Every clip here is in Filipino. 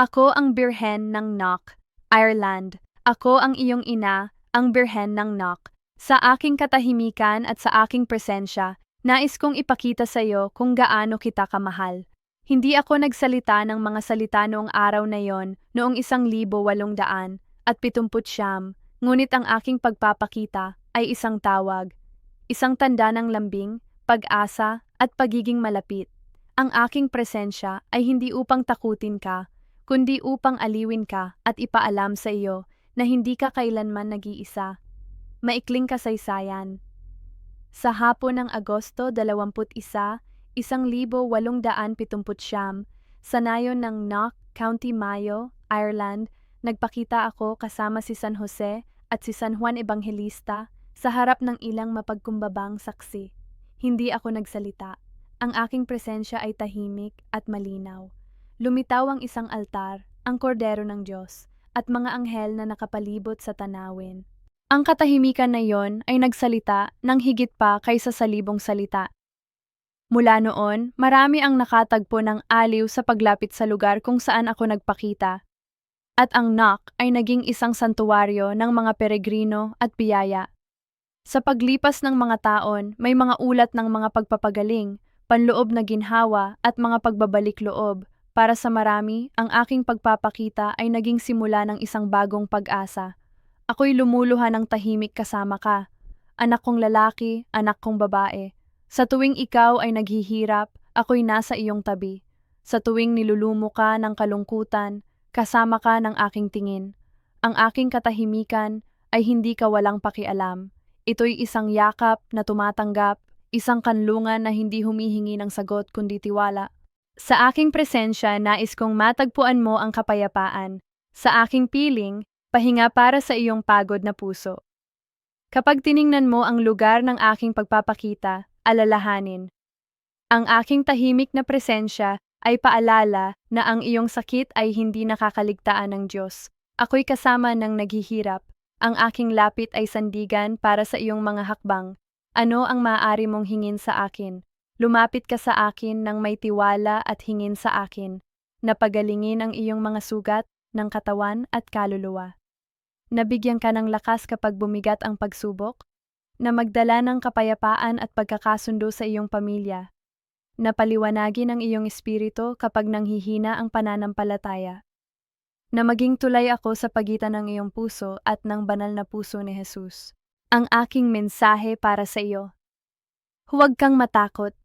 Ako ang birhen ng Knock, Ireland. Ako ang iyong ina, ang birhen ng Knock. Sa aking katahimikan at sa aking presensya, nais kong ipakita sa iyo kung gaano kita kamahal. Hindi ako nagsalita ng mga salita noong araw na yon, noong isang libo walong daan at pitumput siyam, ngunit ang aking pagpapakita ay isang tawag, isang tanda ng lambing, pag-asa at pagiging malapit. Ang aking presensya ay hindi upang takutin ka, kundi upang aliwin ka at ipaalam sa iyo na hindi ka kailanman nag-iisa. Maikling kasaysayan. Sa hapon ng Agosto 21, 1870, sa nayon ng Knock, County Mayo, Ireland, nagpakita ako kasama si San Jose at si San Juan Evangelista sa harap ng ilang mapagkumbabang saksi. Hindi ako nagsalita. Ang aking presensya ay tahimik at malinaw. Lumitaw ang isang altar, ang kordero ng Diyos, at mga anghel na nakapalibot sa tanawin. Ang katahimikan na iyon ay nagsalita ng higit pa kaysa sa libong salita. Mula noon, marami ang nakatagpo ng aliw sa paglapit sa lugar kung saan ako nagpakita. At ang knock ay naging isang santuwaryo ng mga peregrino at biyaya. Sa paglipas ng mga taon, may mga ulat ng mga pagpapagaling, panloob na ginhawa at mga pagbabalik loob. Para sa marami, ang aking pagpapakita ay naging simula ng isang bagong pag-asa. Ako'y lumuluha ng tahimik kasama ka. Anak kong lalaki, anak kong babae. Sa tuwing ikaw ay naghihirap, ako'y nasa iyong tabi. Sa tuwing nilulumo ka ng kalungkutan, kasama ka ng aking tingin. Ang aking katahimikan ay hindi ka walang pakialam. Ito'y isang yakap na tumatanggap, isang kanlungan na hindi humihingi ng sagot kundi tiwala. Sa aking presensya, nais kong matagpuan mo ang kapayapaan. Sa aking piling, pahinga para sa iyong pagod na puso. Kapag tiningnan mo ang lugar ng aking pagpapakita, alalahanin. Ang aking tahimik na presensya ay paalala na ang iyong sakit ay hindi nakakaligtaan ng Diyos. Ako'y kasama ng naghihirap. Ang aking lapit ay sandigan para sa iyong mga hakbang. Ano ang maaari mong hingin sa akin? Lumapit ka sa akin ng may tiwala at hingin sa akin. Napagalingin ang iyong mga sugat ng katawan at kaluluwa. Nabigyan ka ng lakas kapag bumigat ang pagsubok? Na magdala ng kapayapaan at pagkakasundo sa iyong pamilya? Napaliwanagin ang iyong espiritu kapag nanghihina ang pananampalataya? Na maging tulay ako sa pagitan ng iyong puso at ng banal na puso ni Jesus. Ang aking mensahe para sa iyo. Huwag kang matakot.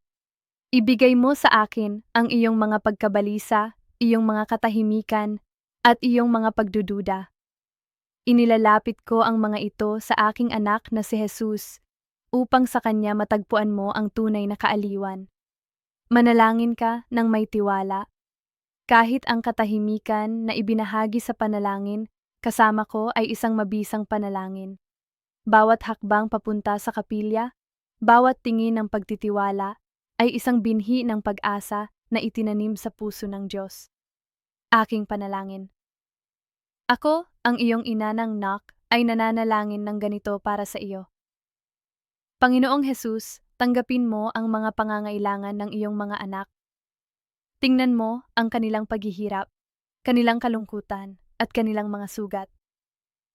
Ibigay mo sa akin ang iyong mga pagkabalisa, iyong mga katahimikan, at iyong mga pagdududa. Inilalapit ko ang mga ito sa aking anak na si Jesus upang sa kanya matagpuan mo ang tunay na kaaliwan. Manalangin ka ng may tiwala. Kahit ang katahimikan na ibinahagi sa panalangin, kasama ko ay isang mabisang panalangin. Bawat hakbang papunta sa kapilya, bawat tingin ng pagtitiwala, ay isang binhi ng pag-asa na itinanim sa puso ng Diyos. Aking panalangin. Ako, ang iyong ina ng Knock, ay nananalangin ng ganito para sa iyo. Panginoong Jesus, tanggapin mo ang mga pangangailangan ng iyong mga anak. Tingnan mo ang kanilang paghihirap, kanilang kalungkutan, at kanilang mga sugat.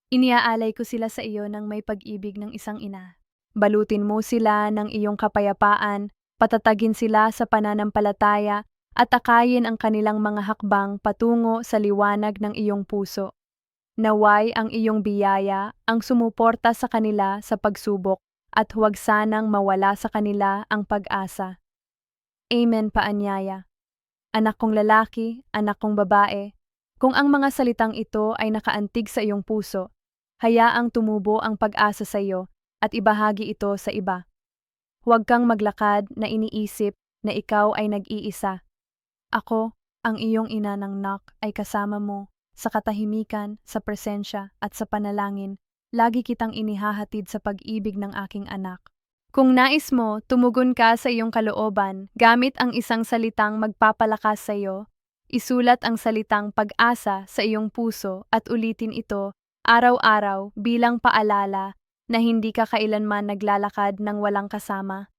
Iniaalay ko sila sa iyo ng may pag-ibig ng isang ina. Balutin mo sila ng iyong kapayapaan, patatagin sila sa pananampalataya, at akayin ang kanilang mga hakbang patungo sa liwanag ng iyong puso. Naway ang iyong biyaya ang sumuporta sa kanila sa pagsubok at huwag sanang mawala sa kanila ang pag-asa. Amen paanyaya. Anak kong lalaki, anak kong babae, kung ang mga salitang ito ay nakaantig sa iyong puso, hayaang tumubo ang pag-asa sa iyo at ibahagi ito sa iba. Huwag kang maglakad na iniisip na ikaw ay nag-iisa. Ako, ang iyong ina ng Nak, ay kasama mo sa katahimikan, sa presensya at sa panalangin lagi kitang inihahatid sa pag-ibig ng aking anak. Kung nais mo, tumugon ka sa iyong kalooban gamit ang isang salitang magpapalakas sa iyo, isulat ang salitang pag-asa sa iyong puso at ulitin ito araw-araw bilang paalala na hindi ka kailanman naglalakad ng walang kasama.